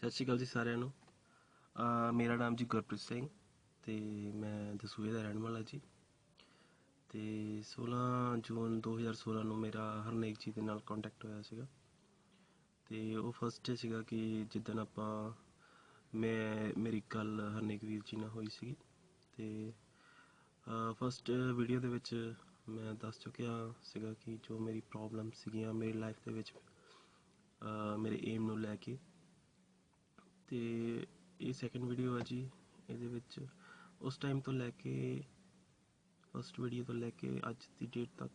ਸਤਿ ਸ਼੍ਰੀ ਅਕਾਲ ਜੀ ਸਾਰਿਆਂ ਨੂੰ। ਮੇਰਾ ਨਾਮ ਜੀ ਗੁਰਪ੍ਰੀਤ ਸਿੰਘ ਤੇ ਮੈਂ ਦਸੂਏ ਦਾ ਰਹਿਣ ਵਾਲਾ ਜੀ। ਤੇ 16 ਜੂਨ 2016 ਨੂੰ ਮੇਰਾ ਹਰਨੇਕ ਜੀ ਦੇ ਨਾਲ ਕੰਟੈਕਟ ਹੋਇਆ ਸੀਗਾ। ਤੇ ਉਹ ਫਸਟ ਸੀਗਾ ਕਿ ਜਿੱਦਣ ਆਪਾਂ ਮੈਂ, ਮੇਰੀ ਗੱਲ ਹਰਨੇਕ ਵੀਰ ਜੀ ਨਾਲ ਹੋਈ ਸੀਗੀ। ਤੇ ਫਸਟ ਵੀਡੀਓ ਦੇ ਵਿੱਚ ਮੈਂ ਦੱਸ ਚੁੱਕਿਆ ਸੀਗਾ ਕਿ ਜੋ ਮੇਰੀ ਪ੍ਰੋਬਲਮ ਸੀਗੀਆਂ, ਮੇਰੀ ਲਾਈਫ ਦੇ ਵਿੱਚ ਮੇਰੇ ਏਮ ਨੂੰ ਲੈ ਕੇ ਤੇ ਇਹ ਸੈਕੰਡ ਵੀਡੀਓ ਹੈ ਜੀ, ਇਹਦੇ ਵਿੱਚ। ਉਸ ਟਾਈਮ ਤੋਂ ਲੈ ਕੇ ਫਸਟ ਵੀਡੀਓ ਤੋਂ ਲੈ ਕੇ ਅੱਜ ਦੀ ਡੇਟ ਤੱਕ,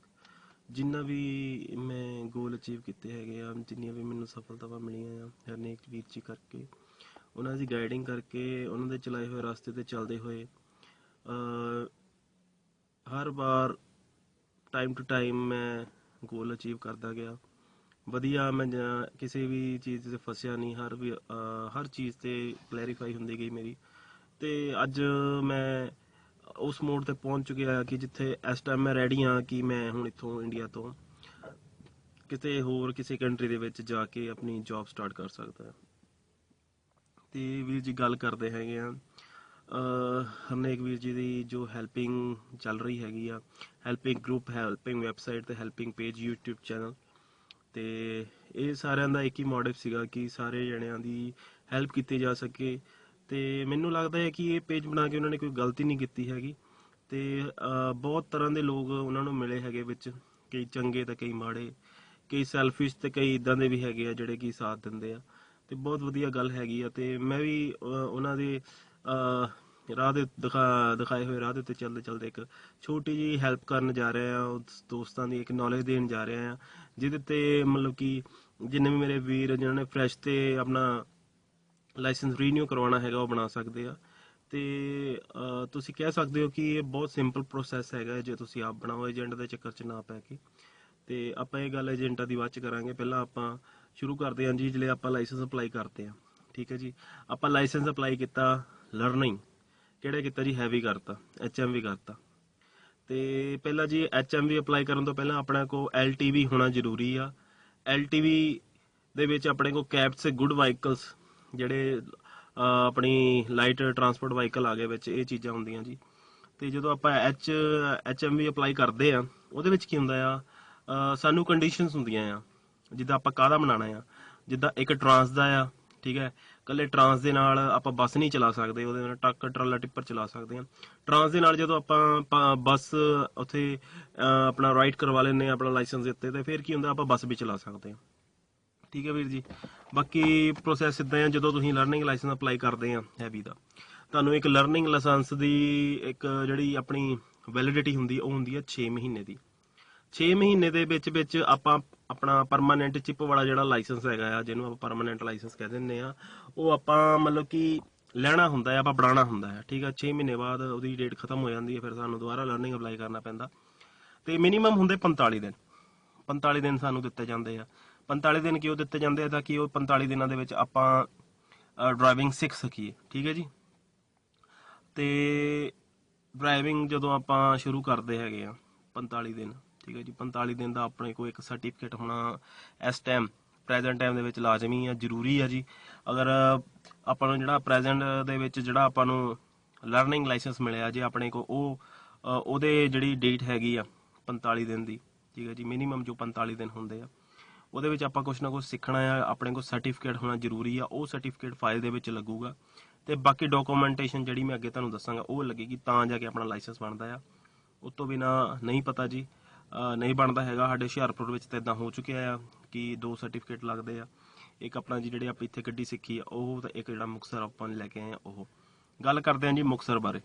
ਜਿੰਨਾ ਵੀ ਮੈਂ ਗੋਲ ਅਚੀਵ ਕੀਤੇ ਹੈਗੇ ਆ, ਜਿੰਨੀਆਂ ਵੀ ਮੈਨੂੰ ਸਫਲਤਾਵਾਂ ਮਿਲੀਆਂ ਆ, ਹਰਨੇਕ ਵੀਰ ਜੀ ਕਰਕੇ, ਉਹਨਾਂ ਦੀ ਗਾਈਡਿੰਗ ਕਰਕੇ, ਉਹਨਾਂ ਦੇ ਚਲਾਏ ਹੋਏ ਰਸਤੇ ਤੇ ਚੱਲਦੇ ਹੋਏ ਹਰ ਵਾਰ ਟਾਈਮ ਟੂ ਟਾਈਮ ਮੈਂ ਗੋਲ ਅਚੀਵ ਕਰਦਾ ਗਿਆ। ਵਧੀਆ ਮੈਂ ਜਾਂ ਕਿਸੇ ਵੀ ਚੀਜ਼ ਤੇ ਫਸਿਆ ਨਹੀਂ, ਹਰ ਵੀ, ਅਹ, ਹਰ ਚੀਜ਼ ਤੇ ਕਲੈਰੀਫਾਈ ਹੁੰਦੀ ਗਈ ਮੇਰੀ। ਤੇ ਅੱਜ ਮੈਂ ਉਸ ਮੋੜ ਤੇ ਪਹੁੰਚ ਚੁੱਕਿਆ ਕਿ ਜਿੱਥੇ ਇਸ ਟਾਈਮ ਮੈਂ ਰੈਡੀ ਹਾਂ ਕਿ ਮੈਂ ਹੁਣ ਇੱਥੋਂ ਇੰਡੀਆ ਤੋਂ ਕਿਤੇ ਹੋਰ ਕਿਸੇ ਕੰਟਰੀ ਦੇ ਵਿੱਚ ਜਾ ਕੇ ਆਪਣੀ ਜੌਬ ਸਟਾਰਟ ਕਰ ਸਕਦਾ ਤੇ ਵੀਰ ਜੀ ਗੱਲ ਕਰਦੇ ਹੈਗੇ ਆ ਹਰਨੇਕ ਵੀਰ ਜੀ ਦੀ ਜੋ ਹੈਲਪਿੰਗ ਚੱਲ ਰਹੀ ਹੈਗੀ ਆ। ਹੈਲਪਿੰਗ ਗਰੁੱਪ ਹੈਲਪਿੰਗ ਵੈਬਸਾਈਟ ਤੇ ਹੈਲਪਿੰਗ ਪੇਜ YouTube ਚੈਨਲ ਤੇ ਇਹ ਸਾਰਿਆਂ ਦਾ ਇੱਕ ਹੀ ਮੋਟਿਵ ਸੀਗਾ ਕਿ ਸਾਰੇ ਜਣਿਆਂ ਦੀ ਹੈਲਪ ਕੀਤੀ ਜਾ ਸਕੇ। ਤੇ ਮੈਨੂੰ ਲੱਗਦਾ ਹੈ ਕਿ ਇਹ ਪੇਜ ਬਣਾ ਕੇ ਉਹਨਾਂ ਨੇ ਕੋਈ ਗਲਤੀ ਨਹੀਂ ਕੀਤੀ ਹੈਗੀ। ਤੇ ਬਹੁਤ ਤਰ੍ਹਾਂ ਦੇ ਲੋਕ ਉਹਨਾਂ ਨੂੰ ਮਿਲੇ ਹੈਗੇ ਵਿੱਚ, ਕਈ ਚੰਗੇ ਤੇ ਕਈ ਮਾੜੇ, ਕਈ ਸੈਲਫਿਸ਼ ਤੇ ਕਈ ਇਦਾਂ ਦੇ ਵੀ ਹੈਗੇ ਆ ਜਿਹੜੇ ਕਿ ਸਾਥ ਦਿੰਦੇ ਆ। ਤੇ ਬਹੁਤ ਵਧੀਆ ਗੱਲ ਹੈਗੀ ਆ ਤੇ ਮੈਂ ਵੀ ਉਹਨਾਂ ਦੇ ਰਾਹ ਦੇ ਦਿਖਾ, ਦਿਖਾਏ ਹੋਏ ਰਾਹ ਦੇ ਉੱਤੇ ਚੱਲਦੇ ਚੱਲਦੇ ਇੱਕ ਛੋਟੀ ਜੀ ਹੈਲਪ ਕਰਨ ਜਾ ਰਿਹਾ ਆ ਦੋਸਤਾਂ ਦੀ ਇੱਕ ਨੌਲੇਜ ਦੇਣ ਜਾ ਰਿਹਾ ਆ। ਜਿਹਦੇ ਤੇ ਮਤਲਬ ਕਿ ਜਿੰਨੇ ਵੀ ਮੇਰੇ ਵੀਰ ਜਿਨ੍ਹਾਂ ਨੇ ਫਰੈਸ਼ ਤੇ ਆਪਣਾ ਲਾਇਸੈਂਸ ਰੀਨਿਊ ਕਰਵਾਉਣਾ ਹੈਗਾ, ਉਹ ਬਣਾ ਸਕਦੇ ਆ। ਤੇ ਤੁਸੀਂ ਕਹਿ ਸਕਦੇ ਹੋ ਕਿ ਇਹ ਬਹੁਤ ਸਿੰਪਲ ਪ੍ਰੋਸੈਸ ਹੈਗਾ ਜੇ ਤੁਸੀਂ ਆਪ ਬਣਾਓ ਏਜੰਟ ਦੇ ਚੱਕਰ 'ਚ ਨਾ ਪੈ ਕੇ। ਤੇ ਆਪਾਂ ਇਹ ਗੱਲ ਏਜੰਟਾਂ ਦੀ ਬਾਅਦ ਚ ਕਰਾਂਗੇ। ਪਹਿਲਾਂ ਆਪਾਂ ਸ਼ੁਰੂ ਕਰਦੇ ਹਾਂ ਜੀ, ਜਿਹੜੇ ਆਪਾਂ ਲਾਇਸੈਂਸ ਅਪਲਾਈ ਕਰਦੇ ਹਾਂ। ਠੀਕ ਹੈ ਜੀ? ਆਪਾਂ ਲਾਇਸੈਂਸ ਅਪਲਾਈ ਕੀਤਾ ਲਰਨਿੰਗ ਕਿਹੜਾ ਕੀਤਾ ਜੀ? ਹੈਵੀ ਕਰਤਾ ਐਚਐਮਵੀ ਕਰਤਾ। ਤੇ ਪਹਿਲਾਂ ਜੀ ਐਚਐਮਵੀ ਅਪਲਾਈ ਕਰਨ ਤੋਂ ਪਹਿਲਾਂ ਆਪਣਾ ਕੋ ਐਲਟੀਵੀ ਹੋਣਾ ਜ਼ਰੂਰੀ ਆ। ਐਲਟੀਵੀ ਦੇ ਵਿੱਚ ਆਪਣੇ ਕੋ ਕੈਬਸ ਗੁੱਡ ਵਾਹੀਕਲਸ ਜਿਹੜੇ ਆਪਣੀ ਲਾਈਟ ਟਰਾਂਸਪੋਰਟ ਵਾਹੀਕਲ ਆ ਗਏ ਵਿੱਚ, ਇਹ ਚੀਜ਼ਾਂ ਹੁੰਦੀਆਂ ਜੀ। ਤੇ ਜਦੋਂ ਆਪਾਂ ਐਚ ਐਚਐਮਵੀ ਅਪਲਾਈ ਕਰਦੇ ਆ, ਉਹਦੇ ਵਿੱਚ ਕੀ ਹੁੰਦਾ ਆ? ਸਾਨੂੰ ਕੰਡੀਸ਼ਨਸ ਹੁੰਦੀਆਂ ਆ। ਜਿੱਦਾਂ ਆਪਾਂ ਕਾਹਦਾ ਬਣਾਉਣਾ ਆ? ਜਿੱਦਾਂ ਇੱਕ ਟਰਾਂਸ ਦਾ ਆ, ਠੀਕ ਹੈ? ਕੱਲੇ ਟਰਾਂਸ ਦੇ ਨਾਲ ਆਪਾਂ ਬੱਸ ਨਹੀਂ ਚਲਾ ਸਕਦੇ, ਉਹਦੇ ਨਾਲ ਟਰੱਕ, ਟਰਾਲਾ, ਟਿੱਪਰ ਚਲਾ ਸਕਦੇ ਹਾਂ। ਟਰਾਂਸ ਦੇ ਨਾਲ ਜਦੋਂ ਆਪਾਂ ਬੱਸ ਉੱਥੇ ਆਪਣਾ ਰਾਈਟ ਕਰਵਾ ਲੈਂਦੇ ਆ ਆਪਣਾ ਲਾਇਸੈਂਸ ਦਿੱਤੇ ਉੱਤੇ, ਤੇ ਫਿਰ ਕੀ ਹੁੰਦਾ, ਆਪਾਂ ਬੱਸ ਵੀ ਚਲਾ ਸਕਦੇ ਹਾਂ। ਠੀਕ ਹੈ ਵੀਰ ਜੀ? ਬਾਕੀ ਪ੍ਰੋਸੈਸ ਇਦਾਂ ਹੈ ਜਦੋਂ ਤੁਸੀਂ ਲਰਨਿੰਗ ਲਾਇਸੈਂਸ ਅਪਲਾਈ ਕਰਦੇ ਆ ਹੈਵੀ ਦਾ, ਤੁਹਾਨੂੰ ਇੱਕ ਲਰਨਿੰਗ ਲਾਇਸੈਂਸ ਦੀ ਇੱਕ ਜਿਹੜੀ ਆਪਣੀ ਵੈਲਿਡਿਟੀ ਹੁੰਦੀ, ਉਹ ਹੁੰਦੀ ਹੈ 6 ਮਹੀਨੇ ਦੀ। 6 ਮਹੀਨੇ ਦੇ ਵਿੱਚ ਵਿੱਚ ਆਪਾਂ ਆਪਣਾ ਪਰਮਾਨੈਂਟ ਚਿਪ ਵਾਲਾ ਜਿਹੜਾ ਲਾਇਸੈਂਸ ਹੈਗਾ ਆ, ਜਿਹਨੂੰ ਆਪਾਂ ਪਰਮਾਨੈਂਟ ਲਾਇਸੈਂਸ ਕਹਿ ਦਿੰਦੇ ਆ, ਉਹ ਆਪਾਂ ਮਤਲਬ ਕਿ ਲੈਣਾ ਹੁੰਦਾ ਹੈ, ਆਪਾਂ ਬਣਾਉਣਾ ਹੁੰਦਾ ਹੈ, ਠੀਕ ਆ? 6 ਮਹੀਨੇ ਬਾਅਦ ਉਹਦੀ ਡੇਟ ਖਤਮ ਹੋ ਜਾਂਦੀ ਹੈ, ਫਿਰ ਸਾਨੂੰ ਦੁਬਾਰਾ ਲਰਨਿੰਗ ਅਪਲਾਈ ਕਰਨਾ ਪੈਂਦਾ। ਤੇ ਮਿਨੀਮਮ ਹੁੰਦੇ 45 ਦਿਨ। 45 ਦਿਨ ਸਾਨੂੰ ਦਿੱਤੇ ਜਾਂਦੇ ਆ। 45 ਦਿਨ ਕਿਉਂ ਦਿੱਤੇ ਜਾਂਦੇ ਆ? ਤਾਂ ਕਿ ਉਹ 45 ਦਿਨਾਂ ਦੇ ਵਿੱਚ ਆਪਾਂ ਡਰਾਈਵਿੰਗ ਸਿੱਖ ਸਕੀਏ, ਠੀਕ ਹੈ ਜੀ? ਤੇ ਡਰਾਈਵਿੰਗ ਜਦੋਂ ਆਪਾਂ ਸ਼ੁਰੂ ਕਰਦੇ ਹੈਗੇ ਆ 45 ਦਿਨ ਠੀਕ ਹੈ ਜੀ 45 ਦਿਨ ਦਾ ਆਪਣੇ ਕੋਲ ਇੱਕ ਸਰਟੀਫਿਕੇਟ ਹੋਣਾ ਇਸ ਟਾਈਮ ਪ੍ਰੈਜ਼ੈਂਟ ਟਾਈਮ ਦੇ ਵਿੱਚ ਲਾਜ਼ਮੀ ਆ, ਜ਼ਰੂਰੀ ਆ ਜੀ। ਅਗਰ ਆਪਾਂ ਨੂੰ ਜਿਹੜਾ ਪ੍ਰੈਜ਼ੈਂਟ ਦੇ ਵਿੱਚ ਜਿਹੜਾ ਆਪਾਂ ਨੂੰ ਲਰਨਿੰਗ ਲਾਇਸੈਂਸ ਮਿਲਿਆ ਜੇ ਆਪਣੇ ਕੋ ਉਹ ਉਹਦੇ ਜਿਹੜੀ ਡੇਟ ਹੈਗੀ ਆ 45 ਦਿਨ ਦੀ, ਠੀਕ ਹੈ ਜੀ ਮਿਨੀਮਮ ਜੋ 45 ਦਿਨ ਹੁੰਦੇ ਆ, ਉਹਦੇ ਵਿੱਚ ਆਪਾਂ ਕੁਝ ਨਾ ਕੁਝ ਸਿੱਖਣਾ ਆ, ਆਪਣੇ ਕੋਲ ਸਰਟੀਫਿਕੇਟ ਹੋਣਾ ਜ਼ਰੂਰੀ ਆ, ਉਹ ਸਰਟੀਫਿਕੇਟ ਫਾਈਲ ਦੇ ਵਿੱਚ ਲੱਗੂਗਾ। ਤੇ ਬਾਕੀ ਡਾਕੂਮੈਂਟੇਸ਼ਨ ਜਿਹੜੀ ਮੈਂ ਅੱਗੇ ਤੁਹਾਨੂੰ ਦੱਸਾਂਗਾ, ਉਹ ਲੱਗੇਗੀ ਤਾਂ ਜਾ ਕੇ ਆਪਣਾ ਲਾਇਸੈਂਸ ਬਣਦਾ ਆ। ਉਸ ਤੋਂ ਬਿਨਾ ਨਹੀਂ ਪਤਾ ਜੀ ਨਹੀਂ ਬਣਦਾ ਹੈਗਾ। ਸਾਡੇ ਹੁਸ਼ਿਆਰਪੁਰ ਵਿੱਚ ਤਾਂ ਇਦਾਂ ਹੋ ਚੁੱਕਿਆ ਆ ਕਿ ਦੋ ਸਰਟੀਫਿਕੇਟ ਲੱਗਦੇ ਆ। ਇੱਕ ਆਪਣਾ ਜੀ ਜਿਹੜੇ ਆਪਾਂ ਇੱਥੇ ਗੱਡੀ ਸਿੱਖੀ ਆ, ਉਹ ਤੇ ਇੱਕ ਜਿਹੜਾ ਮੁਕਸਰ ਆਪਾਂ ਨੇ ਲੈ ਕੇ ਆਏ ਆ, ਉਹ। ਗੱਲ ਕਰਦੇ ਹਾਂ ਜੀ ਮੁਕਸਰ ਬਾਰੇ।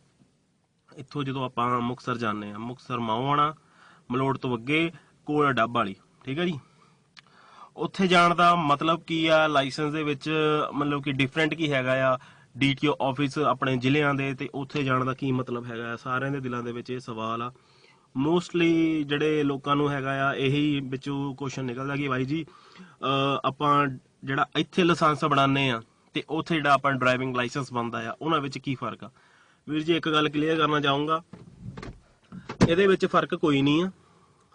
ਇੱਥੋਂ ਜਦੋਂ ਆਪਾਂ ਮੁਕਸਰ ਜਾਂਦੇ ਆ ਮੁਕਸਰ ਮਾਉਣਾ ਮਲੋੜ ਤੋਂ ਅੱਗੇ ਕੋਲ ਡੱਬ ਵਾਲੀ, ਠੀਕ ਹੈ ਜੀ? ਉੱਥੇ ਜਾਣ ਦਾ ਮਤਲਬ ਕੀ ਆ, ਲਾਇਸੈਂਸ ਦੇ ਵਿੱਚ ਮਤਲਬ ਕਿ ਡਿਫਰੈਂਟ ਕੀ ਹੈਗਾ ਆ ਡੀਟੀਓ ਆਫਿਸ ਆਪਣੇ ਜ਼ਿਲ੍ਹਿਆਂ ਦੇ ਤੇ ਉੱਥੇ ਜਾਣ ਦਾ ਕੀ ਮਤਲਬ ਹੈਗਾ ਆ? ਸਾਰਿਆਂ ਦੇ ਦਿਲਾਂ ਦੇ ਵਿੱਚ ਇਹ ਸਵਾਲ ਆ। ਮੋਸਟਲੀ ਜਿਹੜੇ ਲੋਕਾਂ ਨੂੰ ਹੈਗਾ ਆ, ਇਹੀ ਵਿੱਚੋਂ ਕੁਐਸਚਨ ਨਿਕਲਦਾ ਕਿ ਭਾਈ ਜੀ ਆਪਾਂ ਜਿਹੜਾ ਇੱਥੇ ਲਾਇਸੈਂਸ ਬਣਾਉਂਦੇ ਆ ਤੇ ਉੱਥੇ ਜਿਹੜਾ ਆਪਾਂ ਡਰਾਈਵਿੰਗ ਲਾਇਸੈਂਸ ਬਣਦਾ ਆ, ਉਹਨਾਂ ਵਿੱਚ ਕੀ ਫ਼ਰਕ ਆ? ਵੀਰ ਜੀ, ਇੱਕ ਗੱਲ ਕਲੀਅਰ ਕਰਨਾ ਚਾਹੂੰਗਾ। ਇਹਦੇ ਵਿੱਚ ਫ਼ਰਕ ਕੋਈ ਨਹੀਂ ਆ।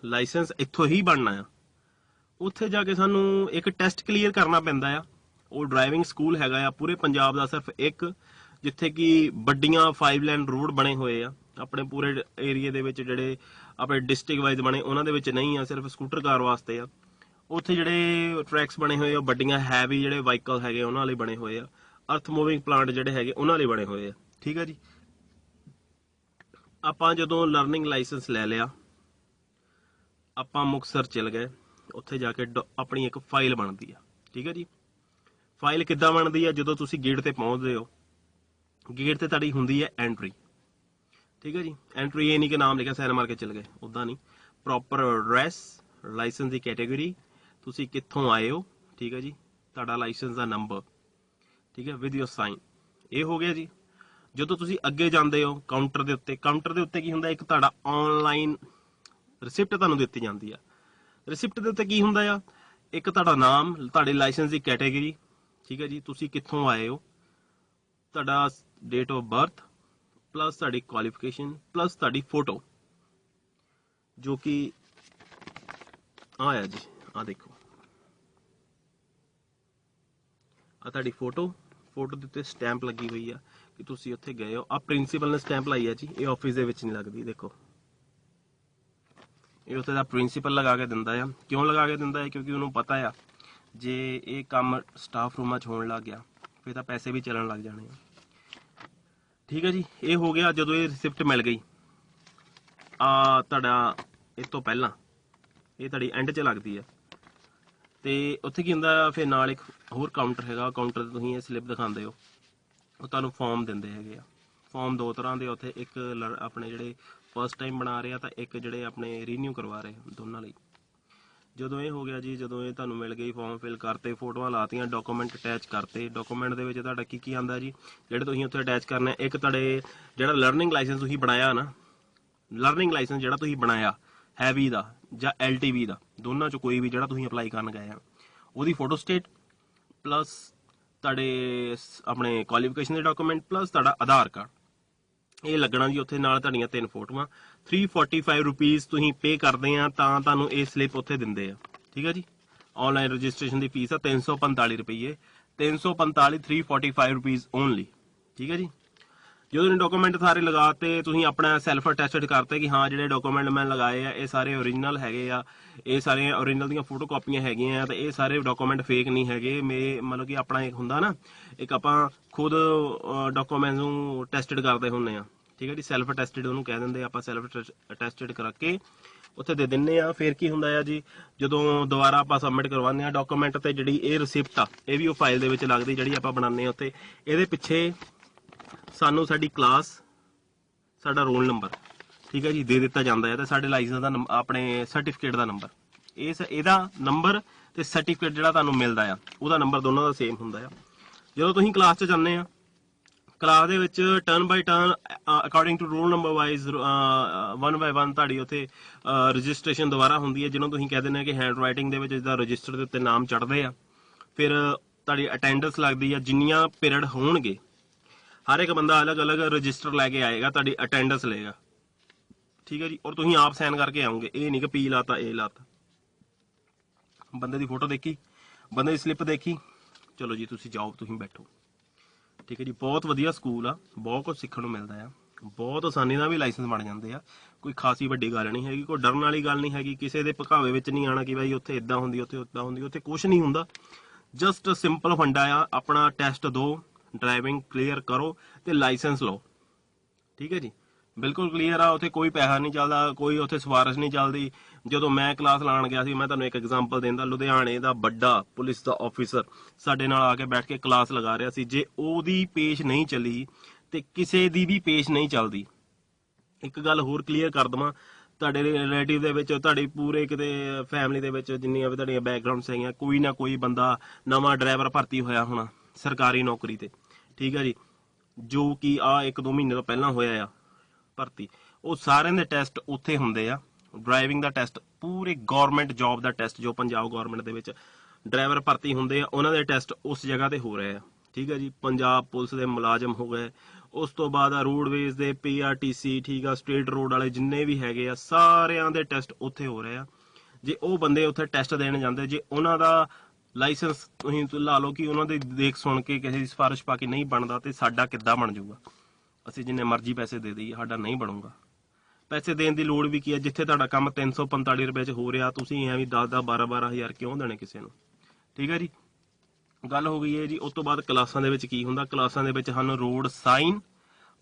ਲਾਇਸੈਂਸ ਇੱਥੋਂ ਹੀ ਬਣਨਾ ਆ। ਉੱਥੇ ਜਾ ਕੇ ਸਾਨੂੰ ਇੱਕ ਟੈਸਟ ਕਲੀਅਰ ਕਰਨਾ ਪੈਂਦਾ ਆ। ਉਹ ਡਰਾਈਵਿੰਗ ਸਕੂਲ ਹੈਗਾ ਆ, ਪੂਰੇ ਪੰਜਾਬ ਦਾ ਸਿਰਫ ਇੱਕ, ਜਿੱਥੇ ਕਿ ਵੱਡੀਆਂ 5 ਲਾਈਨ ਰੋਡ ਬਣੇ ਹੋਏ ਆ। ਆਪਣੇ ਪੂਰੇ ਏਰੀਆ ਦੇ ਵਿੱਚ ਜਿਹੜੇ ਆਪਣੇ ਡਿਸਟ੍ਰਿਕਟ ਵਾਈਜ਼ ਬਣੇ, ਉਹਨਾਂ ਦੇ ਵਿੱਚ ਨਹੀਂ ਆ, ਸਿਰਫ ਸਕੂਟਰ ਕਾਰ ਵਾਸਤੇ ਆ। ਉੱਥੇ ਜਿਹੜੇ ਟਰੈਕਸ ਬਣੇ ਹੋਏ ਆ ਵੱਡੀਆਂ ਹੈਵੀ ਜਿਹੜੇ ਵਾਹੀਕਲ ਹੈਗੇ, ਉਹਨਾਂ ਲਈ ਬਣੇ ਹੋਏ ਆ। ਅਰਥ ਮੂਵਿੰਗ ਪਲਾਂਟ ਜਿਹੜੇ ਹੈਗੇ, ਉਹਨਾਂ ਲਈ ਬਣੇ ਹੋਏ ਆ। ਠੀਕ ਆ ਜੀ? ਆਪਾਂ ਜਦੋਂ ਲਰਨਿੰਗ ਲਾਇਸੈਂਸ ਲੈ ਲਿਆ, ਆਪਾਂ ਮੁਕਸਰ ਚਲ ਗਏ। ਉੱਥੇ ਜਾ ਕੇ ਡ- ਆਪਣੀ ਇੱਕ ਫਾਈਲ ਬਣਦੀ ਆ। ਠੀਕ ਹੈ ਜੀ? ਫਾਈਲ ਕਿੱਦਾਂ ਬਣਦੀ ਆ? ਜਦੋਂ ਤੁਸੀਂ ਗੇਟ ਤੇ ਪਹੁੰਚਦੇ ਹੋ ਗੇਟ ਤੇ ਤੁਹਾਡੀ ਹੁੰਦੀ ਹੈ ਐਂਟਰੀ ਠੀਕ ਹੈ ਜੀ? ਐਂਟਰੀ ਇਹ ਨਹੀਂ ਕਿ ਨਾਮ ਲਿਖਿਆ ਸਾਈਨ ਮਾਰ ਕੇ ਚਲ ਗਏ। ਉਦਾਂ ਨਹੀਂ। ਪ੍ਰੋਪਰ ਐਡਰੈਸ ਲਾਇਸੈਂਸ ਦੀ ਕੈਟਾਗਰੀ ਤੁਸੀਂ ਕਿੱਥੋਂ ਆਏ ਹੋ? ਠੀਕ ਹੈ ਜੀ? ਤੁਹਾਡਾ ਲਾਇਸੈਂਸ ਦਾ ਨੰਬਰ ਠੀਕ ਹੈ? ਵਿਦ ਯੋਰ ਸਾਈਨ ਇਹ ਹੋ ਗਿਆ ਜੀ। ਜਦੋਂ ਤੁਸੀਂ ਅੱਗੇ ਜਾਂਦੇ ਹੋ ਕਾਊਂਟਰ ਦੇ ਉੱਤੇ ਕਾਊਂਟਰ ਦੇ ਉੱਤੇ ਕੀ ਹੁੰਦਾ? ਇੱਕ ਤੁਹਾਡਾ ਆਨਲਾਈਨ ਰਿਸਿਪਟ ਤੁਹਾਨੂੰ ਦਿੱਤੀ ਜਾਂਦੀ ਆ। ਰਿਸਿਪਟ ਦੇ ਉੱਤੇ ਕੀ ਹੁੰਦਾ ਆ? ਇੱਕ ਤੁਹਾਡਾ ਨਾਮ, ਤੁਹਾਡੇ ਲਾਇਸੈਂਸ ਦੀ ਕੈਟਾਗਰੀ ਠੀਕ ਹੈ ਜੀ? ਤੁਸੀਂ ਕਿੱਥੋਂ ਆਏ ਹੋ? ਤੁਹਾਡਾ ਡੇਟ ਆਫ ਬਰਥ ਪਲੱਸ ਤੁਹਾਡੀ ਕੁਆਲੀਫਿਕੇਸ਼ਨ ਪਲੱਸ ਤੁਹਾਡੀ ਫੋਟੋ ਜੋ ਕਿ ਆਇਆ ਜੀ ਆ ਦੇਖੋ। ਆ ਤੁਹਾਡੀ ਫੋਟੋ ਫੋਟੋ ਦੇ ਉੱਤੇ ਸਟੈਂਪ ਲੱਗੀ ਹੋਈ ਆ ਕਿ ਤੁਸੀਂ ਉੱਥੇ ਗਏ ਹੋ। ਆ ਪ੍ਰਿੰਸੀਪਲ ਨੇ ਸਟੈਂਪ ਲਾਈ ਆ ਜੀ, ਇਹ ਆਫਿਸ ਦੇ ਵਿੱਚ ਨਹੀਂ ਲੱਗਦੀ, ਦੇਖੋ। ਇਹ ਉੱਥੇ ਦਾ ਪ੍ਰਿੰਸੀਪਲ ਲਗਾ ਕੇ ਦਿੰਦਾ ਆ। ਕਿਉਂ ਲਗਾ ਕੇ ਦਿੰਦਾ ਹੈ ਕਿਉਂਕਿ ਉਹਨੂੰ ਪਤਾ ਆ, ਜੇ ਇਹ ਕੰਮ ਸਟਾਫ ਰੂਮਾਂ 'ਚ ਹੋਣ ਲੱਗ ਗਿਆ, ਫਿਰ ਤਾਂ ਪੈਸੇ ਵੀ ਚੱਲਣ ਲੱਗ ਜਾਣੇ ਆ। ਠੀਕ ਹੈ ਜੀ, ਇਹ ਹੋ ਗਿਆ ਜਦੋਂ ਇਹ ਰਿਸਿਪਟ ਮਿਲ ਗਈ। ਆ ਤੁਹਾਡਾ ਇਸ ਤੋਂ ਪਹਿਲਾਂ, ਇਹ ਤੁਹਾਡੀ ਐਂਡ 'ਚ ਲੱਗਦੀ ਆ ਤੇ ਉੱਥੇ ਕੀ ਹੁੰਦਾ, ਫਿਰ ਨਾਲ ਇੱਕ ਹੋਰ ਕਾਊਂਟਰ ਹੈਗਾ ਕਾਊਂਟਰ ਤੇ ਤੁਸੀਂ ਇਹ ਸਲਿੱਪ ਦਿਖਾਉਂਦੇ ਹੋ। ਉਹ ਤੁਹਾਨੂੰ ਫਾਰਮ ਦਿੰਦੇ ਹੈਗੇ ਆ। ਫਾਰਮ ਦੋ ਤਰ੍ਹਾਂ ਦੇ ਉੱਥੇ ਇੱਕ ਲਰ- ਆਪਣੇ ਜਿਹੜੇ ਫਸਟ ਟਾਈਮ ਬਣਾ ਰਹੇ ਆ, ਤਾਂ ਇੱਕ ਜਿਹੜੇ ਆਪਣੇ ਰੀਨਿਊ ਕਰਵਾ ਰਹੇ ਦੋਨਾਂ ਲਈ। ਜਦੋਂ ਇਹ ਹੋ ਗਿਆ ਜੀ, ਜਦੋਂ ਇਹ ਤੁਹਾਨੂੰ ਮਿਲ ਗਈ ਫਾਰਮ ਫਿਲ ਕਰਤੇ, ਫੋਟੋਆਂ ਲਾਤੀਆਂ ਡਾਕੂਮੈਂਟ ਅਟੈਚ ਕਰਤੇ। ਡਾਕੂਮੈਂਟ ਦੇ ਵਿੱਚ ਤੁਹਾਡਾ ਕੀ ਕੀ ਆਂਦਾ ਜੀ? ਜਿਹੜੇ ਤੁਸੀਂ ਉੱਥੇ ਅਟੈਚ ਕਰਨਾ, ਇੱਕ ਤੁਹਾਡੇ ਜਿਹੜਾ ਲਰਨਿੰਗ ਲਾਇਸੈਂਸ ਤੁਸੀਂ ਬਣਾਇਆ ਨਾ ਲਰਨਿੰਗ ਲਾਇਸੈਂਸ ਜਿਹੜਾ ਤੁਸੀਂ ਬਣਾਇਆ ਹੈਵੀ ਦਾ ਜਾਂ ਐਲਟੀਵੀ ਦਾ, ਦੋਨਾਂ ਚੋਂ ਕੋਈ ਵੀ ਜਿਹੜਾ ਤੁਸੀਂ ਅਪਲਾਈ ਕਰਨ ਗਏ ਆ। ਉਹਦੀ ਫੋਟੋ ਸਟੇਟ ਪਲੱਸ ਤੁਹਾਡੇ ਆਪਣੇ ਕੁਆਲੀਫਿਕੇਸ਼ਨ ਦੇ ਡਾਕੂਮੈਂਟ ਪਲੱਸ ਤੁਹਾਡਾ ਆਧਾਰ ਕਾਰਡ ਇਹ ਲੱਗਣਾ ਜੀ ਉੱਥੇ ਨਾਲ ਤੁਹਾਡੀਆਂ ਤਿੰਨ ਫੋਟੋਆਂ। 345 ਰੁਪੀਸ ਤੁਸੀਂ ਪੇ ਕਰਦੇ ਆ ਤਾਂ ਤੁਹਾਨੂੰ ਇਹ ਸਲਿੱਪ ਉੱਥੇ ਦਿੰਦੇ ਆ। ਠੀਕ ਹੈ ਜੀ? ਆਨਲਾਈਨ ਰਜਿਸਟ੍ਰੇਸ਼ਨ ਦੀ ਫੀਸ ਆ 345 ਰੁਪਏ 345 345 ਰੁਪੀਸ ਓਨਲੀ ਠੀਕ ਹੈ ਜੀ? ਜਦੋਂ ਇਹ ਡਾਕੂਮੈਂਟ ਸਾਰੇ ਲਗਾਤੇ, ਤੁਸੀਂ ਆਪਣਾ ਸੈਲਫ ਅਟੈਸਟਡ ਕਰਤੇ ਕਿ ਹਾਂ, ਜਿਹੜੇ ਡਾਕੂਮੈਂਟ ਮੈਂ ਲਗਾਏ ਆ, ਇਹ ਸਾਰੇ ਓਰੀਜਨਲ ਹੈਗੇ ਆ। ਇਹ ਸਾਰੇ ਓਰੀਜਨਲ ਦੀਆਂ ਫੋਟੋ ਕਾਪੀਆਂ ਹੈਗੀਆਂ ਆ ਤੇ ਇਹ ਸਾਰੇ ਡਾਕੂਮੈਂਟ ਫੇਕ ਨਹੀਂ ਹੈਗੇ। ਮੇਰੇ ਮਤਲਬ ਕਿ ਆਪਣਾ ਇੱਕ ਹੁੰਦਾ ਨਾ, ਇੱਕ ਆਪਾਂ ਖੁਦ ਡਾਕੂਮੈਂਟਸ ਨੂੰ ਟੈਸਟਡ ਕਰਦੇ ਹੁੰਨੇ ਆ। ਠੀਕ ਹੈ ਜੀ ਸੈਲਫ ਅਟੈਸਟਡ ਉਹਨੂੰ ਕਹਿ ਦਿੰਦੇ ਆਪਾਂ ਸੈਲਫ ਅਟੈਸਟਡ ਕਰਕੇ ਉੱਥੇ ਦੇ ਦਿੰਨੇ ਆ। ਫਿਰ ਕੀ ਹੁੰਦਾ ਆ ਜੀ, ਜਦੋਂ ਦੁਬਾਰਾ ਆਪਾਂ ਸਬਮਿਟ ਕਰਵਾਉਂਦੇ ਆ ਡਾਕੂਮੈਂਟ ਤੇ ਜਿਹੜੀ ਇਹ ਰਿਸਿਪਟ ਆ, ਇਹ ਵੀ ਉਹ ਫਾਈਲ ਦੇ ਵਿੱਚ ਲੱਗਦੀ ਜਿਹੜੀ ਆਪਾਂ ਬਣਾਉਂਦੇ ਆ ਉੱਥੇ। ਇਹਦੇ ਪਿੱਛੇ ਸਾਨੂੰ ਸਾਡੀ ਕਲਾਸ ਸਾਡਾ ਰੋਲ ਨੰਬਰ ਠੀਕ ਹੈ ਜੀ, ਦੇ ਦਿੱਤਾ ਜਾਂਦਾ ਹੈ ਤੇ ਸਾਡੇ ਲਾਇਸੈਂਸ ਦਾ ਨੰਬ- ਆਪਣੇ ਸਰਟੀਫਿਕੇਟ ਦਾ ਨੰਬਰ ਇਸ ਇਹਦਾ ਨੰਬਰ ਤੇ ਸਰਟੀਫਿਕੇਟ ਜਿਹੜਾ ਤੁਹਾਨੂੰ ਮਿਲਦਾ ਆ, ਉਹਦਾ ਨੰਬਰ ਦੋਨਾਂ ਦਾ ਸੇਮ ਹੁੰਦਾ ਆ। ਜਦੋਂ ਤੁਸੀਂ ਕਲਾਸ 'ਚ ਜਾਂਦੇ ਆ ਕਲਾਸ ਦੇ ਵਿੱਚ turn by turn according to roll number wise one by one ਤੁਹਾਡੀ ਉੱਥੇ ਰਜਿਸਟ੍ਰੇਸ਼ਨ ਦੁਬਾਰਾ ਹੁੰਦੀ ਹੈ, ਜਿਹਨੂੰ ਤੁਸੀਂ ਕਹਿ ਦਿੰਦੇ ਕਿ ਹੈਂਡ ਰਾਈਟਿੰਗ ਦੇ ਵਿੱਚ ਜਿੱਦਾਂ ਰਜਿਸਟਰ ਦੇ ਉੱਤੇ ਨਾਮ ਚੜ੍ਹਦੇ ਆ। ਫਿਰ ਤੁਹਾਡੀ ਅਟੈਂਡੈਂਸ ਲੱਗਦੀ ਆ, ਜਿੰਨੀਆਂ ਪੀਰੀਅਡ ਹੋਣਗੇ। ਹਰ ਇੱਕ ਬੰਦਾ ਅਲੱਗ-ਅਲੱਗ ਰਜਿਸਟਰ ਲੈ ਕੇ ਆਏਗਾ, ਤੁਹਾਡੀ ਅਟੈਂਡੈਂਸ ਲਏਗਾ। ਠੀਕ ਹੈ ਜੀ? ਔਰ ਤੁਸੀਂ ਆਪ ਸਾਈਨ ਕਰਕੇ ਆਉਂਗੇ ਇਹ ਨਹੀਂ ਕਿ ਪੀ ਲਾਤਾ ਇਹ ਲਾਤਾ। ਬੰਦੇ ਦੀ ਫੋਟੋ ਦੇਖੀ, ਬੰਦੇ ਦੀ ਸਲਿੱਪ ਦੇਖੀ। ਚਲੋ ਜੀ, ਤੁਸੀਂ ਜਾਓ, ਤੁਸੀਂ ਬੈਠੋ। ਠੀਕ ਹੈ ਜੀ, ਬਹੁਤ ਵਧੀਆ ਸਕੂਲ ਆ, ਬਹੁਤ ਕੁਝ ਸਿੱਖਣ ਨੂੰ ਮਿਲਦਾ ਆ। ਬਹੁਤ ਆਸਾਨੀ ਨਾਲ ਵੀ ਲਾਇਸੈਂਸ ਬਣ ਜਾਂਦੇ ਆ। ਕੋਈ ਖਾਸੀ ਵੱਡੀ ਗੱਲ ਨਹੀਂ ਹੈਗੀ, ਕੋਈ ਡਰਨ ਵਾਲੀ ਗੱਲ ਨਹੀਂ ਹੈਗੀ, ਕਿਸੇ ਦੇ ਭਕਾਵੇ ਵਿੱਚ ਨਹੀਂ ਆਣਾ ਕਿ ਬਾਈ ਉੱਥੇ ਇਦਾਂ ਹੁੰਦੀ, ਉੱਥੇ ਉਦਾਂ ਹੁੰਦੀ, ਉੱਥੇ ਕੁਝ ਨਹੀਂ ਹੁੰਦਾ। ਜਸਟ ਸਿੰਪਲ ਫੰਡਾ ਆ, ਆਪਣਾ ਟੈਸਟ ਦੋ ਡਰਾਈਵਿੰਗ ਕਲੀਅਰ ਕਰੋ ਤੇ ਲਾਇਸੈਂਸ ਲਓ। ਠੀਕ ਹੈ ਜੀ? ਬਿਲਕੁਲ ਕਲੀਅਰ ਆ, ਉੱਥੇ ਕੋਈ ਪੈਸਾ ਨਹੀਂ ਚੱਲਦਾ, ਕੋਈ ਉੱਥੇ ਸਵਾਰਿਸ਼ ਨਹੀਂ ਚੱਲਦੀ। ਜਦੋਂ ਮੈਂ ਕਲਾਸ ਲਾਣ ਗਿਆ ਸੀ, ਮੈਂ ਤੁਹਾਨੂੰ ਇੱਕ ਐਗਜ਼ਾਮਪਲ ਦਿੰਦਾ ਲੁਧਿਆਣੇ ਦਾ ਵੱਡਾ ਪੁਲਿਸ ਦਾ ਆਫੀਸਰ ਸਾਡੇ ਨਾਲ ਆ ਕੇ ਬੈਠ ਕੇ ਕਲਾਸ ਲਗਾ ਰਿਹਾ ਸੀ। ਜੇ ਉਹਦੀ ਪੇਸ਼ ਨਹੀਂ ਚੱਲੀ ਤੇ ਕਿਸੇ ਦੀ ਵੀ ਪੇਸ਼ ਨਹੀਂ ਚੱਲਦੀ। ਇੱਕ ਗੱਲ ਹੋਰ ਕਲੀਅਰ ਕਰ ਦਵਾਂ, ਤੁਹਾਡੇ ਰਿਲੇਟਿਵ ਦੇ ਵਿੱਚ, ਤੁਹਾਡੀ ਪੂਰੇ ਕਿਤੇ ਫੈਮਿਲੀ ਦੇ ਵਿੱਚ ਜਿੰਨੀਆਂ ਵੀ ਤੁਹਾਡੀਆਂ ਬੈਕਗ੍ਰਾਉਂਡਸ ਹੈਗੀਆਂ, ਕੋਈ ਨਾ ਕੋਈ ਬੰਦਾ ਨਵਾਂ ਡਰਾਈਵਰ ਭਰਤੀ ਹੋਇਆ ਹੋਣਾ, ਸਰਕਾਰੀ ਨੌਕਰੀ ਤੇ। ਠੀਕ ਹੈ ਜੀ? ਜੋ ਕਿ ਆ ਇੱਕ ਦੋ ਮਹੀਨੇ ਤੋਂ ਪਹਿਲਾਂ ਹੋਇਆ ਆ। ਭਰਤੀ। ਉਹ ਸਾਰਿਆਂ ਦੇ ਟੈਸਟ ਉੱਥੇ ਹੁੰਦੇ ਆ। ਡਰਾਈਵਿੰਗ ਦਾ ਟੈਸਟ ਪੂਰੇ ਗਵਰਨਮੈਂਟ ਜੌਬ ਦਾ ਟੈਸਟ ਜੋ ਪੰਜਾਬ ਗਵਰਨਮੈਂਟ ਦੇ ਵਿੱਚ ਡਰਾਈਵਰ ਭਰਤੀ ਹੁੰਦੇ ਆ, ਉਹਨਾਂ ਦੇ ਟੈਸਟ ਉਸ ਜਗ੍ਹਾ ਤੇ ਹੋ ਰਹੇ ਆ। ਠੀਕ ਹੈ ਜੀ? ਪੰਜਾਬ ਪੁਲਿਸ ਦੇ ਮੁਲਾਜ਼ਮ ਹੋ ਗਏ। ਉਸ ਤੋਂ ਬਾਅਦ ਆ ਰੋਡਵੇਜ਼ ਦੇ ਪੀਆਰਟੀਸੀ ਠੀਕ ਆ ਸਟੇਟ ਰੋਡ ਵਾਲੇ ਜਿੰਨੇ ਵੀ ਹੈਗੇ ਆ, ਸਾਰਿਆਂ ਦੇ ਟੈਸਟ ਉੱਥੇ ਹੋ ਰਹੇ ਆ। ਜੇ ਉਹ ਬੰਦੇ ਉੱਥੇ ਟੈਸਟ ਦੇਣ ਜਾਂਦੇ, ਜੇ ਉਹਨਾਂ ਦਾ ਲਾਇਸੈਂਸ ਤੁਸੀਂ ਲਾ ਲਓ ਕਿ ਉਹਨਾਂ ਦੇ ਦੇਖ ਸੁਣ ਕੇ ਕਿਸੇ ਦੀ ਸਿਫਾਰਿਸ਼ ਪਾ ਕੇ ਨਹੀਂ ਬਣਦਾ, ਤੇ ਸਾਡਾ ਕਿੱਦਾਂ ਬਣ ਜਾਊਗਾ? ਅਸੀਂ ਜਿੰਨੇ ਮਰਜ਼ੀ ਪੈਸੇ ਦੇ ਦਈਏ, ਸਾਡਾ ਨਹੀਂ ਬਣੂਗਾ। ਪੈਸੇ ਦੇਣ ਦੀ ਲੋੜ ਵੀ ਕੀ ਹੈ? ਜਿੱਥੇ ਤੁਹਾਡਾ ਕੰਮ 345 ਰੁਪਏ 'ਚ ਹੋ ਰਿਹਾ, ਤੁਸੀਂ ਐਵੇਂ 10 10 12 12000 ਕਿਉਂ ਦੇਣੇ ਕਿਸੇ ਨੂੰ? ਠੀਕ ਹੈ ਜੀ? ਗੱਲ ਹੋ ਗਈ ਹੈ ਜੀ, ਉਸ ਤੋਂ ਬਾਅਦ ਕਲਾਸਾਂ ਦੇ ਵਿੱਚ ਕੀ ਹੁੰਦਾ? ਕਲਾਸਾਂ ਦੇ ਵਿੱਚ ਸਾਨੂੰ road sign,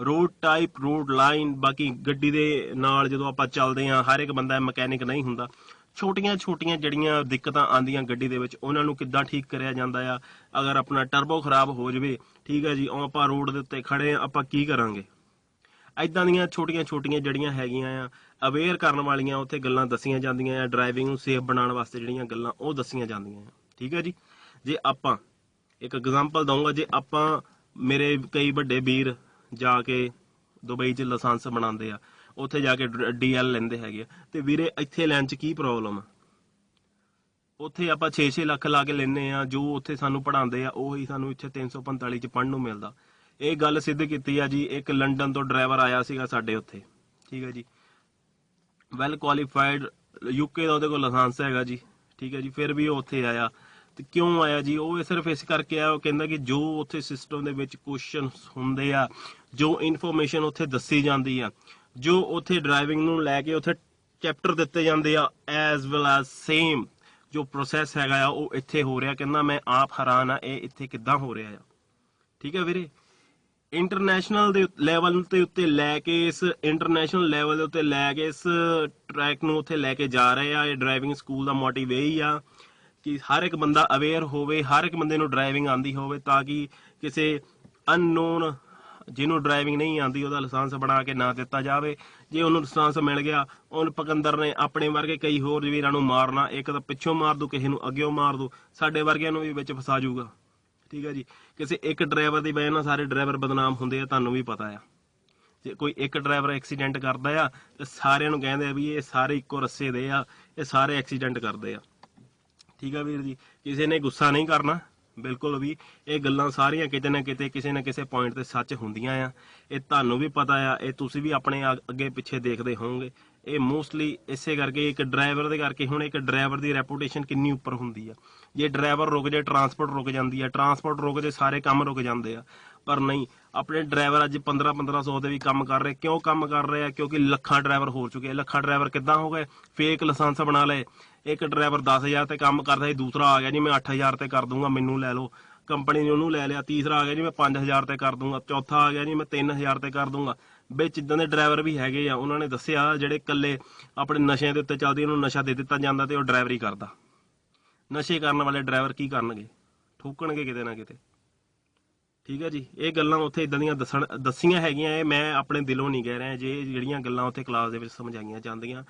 road type, road line, ਬਾਕੀ ਗੱਡੀ ਦੇ ਨਾਲ ਜਦੋਂ ਆਪਾਂ ਚੱਲਦੇ ਹਾਂ, ਹਰ ਇੱਕ ਬੰਦਾ ਮਕੈਨਿਕ ਨਹੀਂ ਹੁੰਦਾ। ਛੋਟੀਆਂ ਛੋਟੀਆਂ ਜਿਹੜੀਆਂ ਦਿੱਕਤਾਂ ਆਂਦੀਆਂ ਗੱਡੀ ਦੇ ਵਿੱਚ, ਉਹਨਾਂ ਨੂੰ ਕਿੱਦਾਂ ਠੀਕ ਕਰਿਆ ਜਾਂਦਾ ਆ? ਅਗਰ ਆਪਣਾ ਟਰਬੋ ਖਰਾਬ ਹੋ ਜਾਵੇ, ਠੀਕ ਹੈ ਜੀ, ਉਹ ਆਪਾਂ ਰੋਡ ਦੇ ਉੱਤੇ ਖੜੇ ਆ, ਆਪਾਂ ਕੀ ਕਰਾਂਗੇ? ਐਦਾਂ ਦੀਆਂ ਛੋਟੀਆਂ ਛੋਟੀਆਂ ਜਿਹੜੀਆਂ ਹੈਗੀਆਂ ਆ ਅਵੇਅਰ ਕਰਨ ਵਾਲੀਆਂ ਉੱਥੇ ਗੱਲਾਂ ਦੱਸੀਆਂ ਜਾਂਦੀਆਂ ਆ ਡਰਾਈਵਿੰਗ ਨੂੰ ਸੇਫ ਬਣਾਉਣ ਵਾਸਤੇ ਜਿਹੜੀਆਂ ਗੱਲਾਂ ਉਹ ਦੱਸੀਆਂ ਜਾਂਦੀਆਂ ਆ, ਠੀਕ ਹੈ ਜੀ? ਜੇ ਆਪਾਂ, ਇੱਕ ਐਗਜ਼ਾਮਪਲ ਦਊਂਗਾ, ਜੇ ਆਪਾਂ ਮੇਰੇ ਕਈ ਵੱਡੇ ਵੀਰ ਜਾ ਕੇ ਦੁਬਈ 'ਚ ਲਾਇਸੈਂਸ ਬਣਾਉਂਦੇ ਆ ਉੱਥੇ ਜਾ ਕੇ ਡੀਐਲ ਲੈਂਦੇ ਹੈਗੇ ਆ। ਤੇ ਵੀਰੇ, ਇੱਥੇ ਲੈਣ 'ਚ ਕੀ ਪ੍ਰੋਬਲਮ ਆ? ਉੱਥੇ ਆਪਾਂ 6-6 ਲੱਖ ਲਾ ਕੇ ਲੈਨੇ ਆ, ਜੋ ਉੱਥੇ ਸਾਨੂੰ ਪੜਾਉਂਦੇ ਆ, ਉਹੀ ਸਾਨੂੰ ਇੱਥੇ 345 ਚ ਪੜਨ ਨੂੰ ਮਿਲਦਾ। ਇਹ ਗੱਲ ਸਿੱਧ ਕੀਤੀ ਆ ਜੀ, ਇੱਕ ਲੰਡਨ ਤੋਂ ਡਰਾਈਵਰ ਆਇਆ ਸੀਗਾ ਸਾਡੇ ਉੱਥੇ। ਠੀਕ ਹੈ ਜੀ? ਵੈਲ ਕੁਆਲੀਫਾਈਡ ਯੂਕੇ ਦਾ ਉਹਦੇ ਕੋਲ ਲਾਇਸੈਂਸ ਹੈਗਾ ਜੀ। ਠੀਕ ਹੈ ਜੀ? ਫਿਰ ਵੀ ਉਹ ਉੱਥੇ ਆਇਆ। ਤੇ ਕਿਉਂ ਆਇਆ ਜੀ? ਉਹ ਸਿਰਫ ਇਸ ਕਰਕੇ ਆਇਆ ਉਹ ਕਹਿੰਦਾ ਕਿ ਜੋ ਉੱਥੇ ਸਿਸਟਮ ਦੇ ਵਿੱਚ ਕੁਐਸਚਨਸ ਹੁੰਦੇ ਆ, ਜੋ ਇਨਫੋਰਮੇਸ਼ਨ ਉੱਥੇ ਦੱਸੀ ਜਾਂਦੀ ਆ ਜੋ ਉੱਥੇ ਡਰਾਈਵਿੰਗ ਨੂੰ ਲੈ ਕੇ ਉੱਥੇ ਚੈਪਟਰ ਦਿੱਤੇ ਜਾਂਦੇ ਆ ਐਸ ਵੈਲ ਐਸ ਸੇਮ ਜੋ ਪ੍ਰੋਸੈਸ ਹੈਗਾ ਆ, ਉਹ ਇੱਥੇ ਹੋ ਰਿਹਾ। ਕਹਿੰਦਾ ਮੈਂ ਆਪ ਹੈਰਾਨ ਆ, ਇਹ ਇੱਥੇ ਕਿੱਦਾਂ ਹੋ ਰਿਹਾ ਆ? ਠੀਕ ਹੈ ਵੀਰੇ? ਇੰਟਰਨੈਸ਼ਨਲ ਦੇ ਲੈਵਲ ਤੇ ਉੱਤੇ ਲੈ ਕੇ ਇਸ ਇੰਟਰਨੈਸ਼ਨਲ ਲੈਵਲ ਦੇ ਉੱਤੇ ਲੈ ਕੇ ਇਸ ਟਰੈਕ ਨੂੰ ਉੱਥੇ ਲੈ ਕੇ ਜਾ ਰਹੇ ਆ। ਇਹ ਡਰਾਈਵਿੰਗ ਸਕੂਲ ਦਾ ਮੋਟਿਵ ਇਹ ਹੀ ਆ ਕਿ ਹਰ ਇੱਕ ਬੰਦਾ ਅਵੇਅਰ ਹੋਵੇ, ਹਰ ਇੱਕ ਬੰਦੇ ਨੂੰ ਡਰਾਈਵਿੰਗ ਆਂਦੀ ਹੋਵੇ ਤਾਂ ਕਿ ਕਿਸੇ ਅਨਨੋਨ ਜਿਹਨੂੰ ਡਰਾਈਵਿੰਗ ਨਹੀਂ ਆਂਦੀ ਉਹਦਾ ਲਾਇਸੈਂਸ ਬਣਾ ਕੇ ਨਾ ਦਿੱਤਾ ਜਾਵੇ। ਜੇ ਉਹਨੂੰ ਲਾਇਸੈਂਸ ਮਿਲ ਗਿਆ, ਉਹਨ ਪਕੰਦਰ ਨੇ ਆਪਣੇ ਵਰਗੇ ਕਈ ਹੋਰ ਵੀਰਾਂ ਨੂੰ ਮਾਰਨਾ, ਇੱਕ ਤਾਂ ਪਿੱਛੋਂ ਮਾਰ ਦੂ, ਕਿਸੇ ਨੂੰ ਅੱਗੇੋਂ ਮਾਰ ਦੂ, ਸਾਡੇ ਵਰਗਿਆਂ ਨੂੰ ਵੀ ਵਿੱਚ ਫਸਾ ਜਾਊਗਾ। ਠੀਕ ਹੈ ਜੀ? ਕਿਸੇ ਇੱਕ ਡਰਾਈਵਰ ਦੀ ਵਜ੍ਹਾ ਨਾਲ ਸਾਰੇ ਡਰਾਈਵਰ ਬਦਨਾਮ ਹੁੰਦੇ ਆ, ਤੁਹਾਨੂੰ ਵੀ ਪਤਾ ਆ। ਜੇ ਕੋਈ ਇੱਕ ਡਰਾਈਵਰ ਐਕਸੀਡੈਂਟ ਕਰਦਾ ਆ, ਤੇ ਸਾਰਿਆਂ ਨੂੰ ਕਹਿੰਦੇ ਆ ਵੀ ਇਹ ਸਾਰੇ ਇੱਕੋ ਰੱਸੇ ਦੇ ਆ, ਇਹ ਸਾਰੇ ਐਕਸੀਡੈਂਟ ਕਰਦੇ ਆ। ਠੀਕ ਆ ਵੀਰ ਜੀ? ਕਿਸੇ ਨੇ ਗੁੱਸਾ ਨਹੀਂ ਕਰਨਾ। ਬਿਲਕੁਲ ਵੀ ਇਹ ਗੱਲਾਂ ਸਾਰੀਆਂ ਕਿਤੇ ਨਾ ਕਿਤੇ ਕਿਸੇ ਨਾ ਕਿਸੇ ਪੁਆਇੰਟ ਤੇ ਸੱਚ ਹੁੰਦੀਆਂ ਆ। ਇਹ ਤੁਹਾਨੂੰ ਵੀ ਪਤਾ ਆ, ਇਹ ਤੁਸੀਂ ਵੀ ਆਪਣੇ ਅੱਗੇ ਪਿੱਛੇ ਦੇਖਦੇ ਹੋਵੋਗੇ। ਇਹ ਮੋਸਟਲੀ ਇਸੇ ਕਰਕੇ ਇੱਕ ਡਰਾਈਵਰ ਦੇ ਕਰਕੇ ਹੁਣ ਇੱਕ ਡਰਾਈਵਰ ਦੀ ਰੈਪੂਟੇਸ਼ਨ ਕਿੰਨੀ ਉੱਪਰ ਹੁੰਦੀ ਆ। ਜੇ ਡਰਾਈਵਰ ਰੁਕ ਜਾਏ ਟਰਾਂਸਪੋਰਟ ਰੁਕ ਜਾਂਦੀ ਆ ਟਰਾਂਸਪੋਰਟ ਰੁਕ ਜੇ ਸਾਰੇ ਕੰਮ ਰੁਕ ਜਾਂਦੇ ਆ। ਪਰ ਨਹੀਂ, ਆਪਣੇ ਡਰਾਈਵਰ ਅੱਜ 15 1500 ਦੇ ਵੀ ਕੰਮ ਕਰ ਰਹੇ। ਕਿਉਂ ਕੰਮ ਕਰ ਰਹੇ ਆ? ਕਿਉਂਕਿ ਲੱਖਾਂ ਡਰਾਈਵਰ ਹੋ ਚੁੱਕੇ ਲੱਖਾਂ ਡਰਾਈਵਰ ਕਿੱਦਾਂ ਹੋ ਗਏ? ਫੇਕ ਲਾਇਸੈਂਸ ਬਣਾ ਲਏ। ਇੱਕ ਡਰਾਈਵਰ 10000 ਤੇ ਕੰਮ ਕਰਦਾ ਸੀ, ਦੂਸਰਾ ਆ ਗਿਆ ਜੀ, ਮੈਂ 8000 ਤੇ ਕਰ ਦੂੰਗਾ, ਮੈਨੂੰ ਲੈ ਲਓ। ਕੰਪਨੀ ਨੇ ਉਹਨੂੰ ਲੈ ਲਿਆ, ਤੀਸਰਾ ਆ ਗਿਆ ਜੀ, ਮੈਂ 5000 ਤੇ ਕਰ ਦੂੰਗਾ। ਚੌਥਾ ਆ ਗਿਆ ਜੀ, ਮੈਂ 3000 ਤੇ ਕਰ ਦੂੰਗਾ। ਵਿੱਚ ਇਦਾਂ ਦੇ ਡਰਾਈਵਰ ਵੀ ਹੈਗੇ ਆ, ਉਹਨਾਂ ਨੇ ਦੱਸਿਆ, ਜਿਹੜੇ ਇਕੱਲੇ ਆਪਣੇ ਨਸ਼ਿਆਂ ਦੇ ਉੱਤੇ ਚੱਲਦੇ, ਉਹਨੂੰ ਨਸ਼ਾ ਦੇ ਦਿੱਤਾ ਜਾਂਦਾ ਤੇ ਉਹ ਡਰਾਈਵਰੀ ਕਰਦਾ। ਨਸ਼ੇ ਕਰਨ ਵਾਲੇ ਡਰਾਈਵਰ ਕੀ ਕਰਨਗੇ? ਠੋਕਣਗੇ ਕਿਤੇ ਨਾ ਕਿਤੇ। ਠੀਕ ਹੈ ਜੀ? ਇਹ ਗੱਲਾਂ ਉੱਥੇ ਇਦਾਂ ਦੀਆਂ ਦੱਸਣ ਦੱਸੀਆਂ ਹੈਗੀਆਂ, ਇਹ ਮੈਂ ਆਪਣੇ ਦਿਲੋਂ ਨਹੀਂ ਕਹਿ ਰਿਹਾ, ਜੇ ਜਿਹੜੀਆਂ ਗੱਲਾਂ ਉੱਥੇ ਕਲਾਸ ਦੇ ਵਿੱਚ ਸਮਝਾਈਆਂ ਜਾਂਦੀਆਂ।